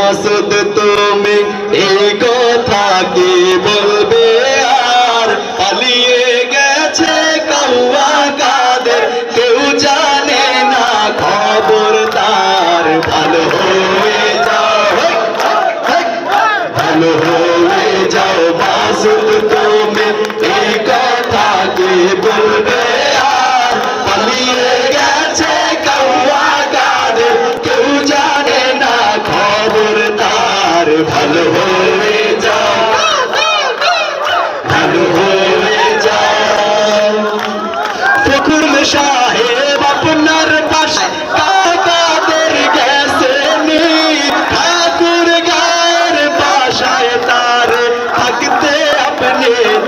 মাসুদ তুমি এই কথা কি বলবে? আর পালিয়ে গেছে কৌয়া কাদের, কেউ জানে না খবর তার। ভালো হয়ে যাও। ভালো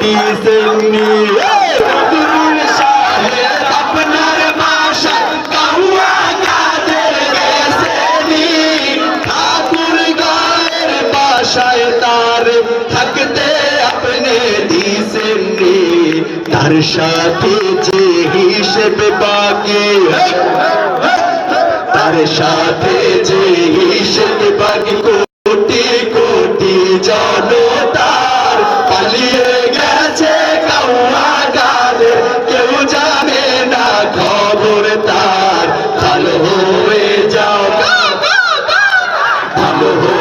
হাদিসে উনি থাকতে আপনি দিছেন তার সাথে যে হিসেব বাকি তার সাথে যে হিসেব বাকি কোটি কোটি জনতা Hallelujah.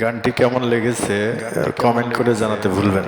গানটি কেমন লেগেছে কমেন্ট করে জানাতে ভুলবেন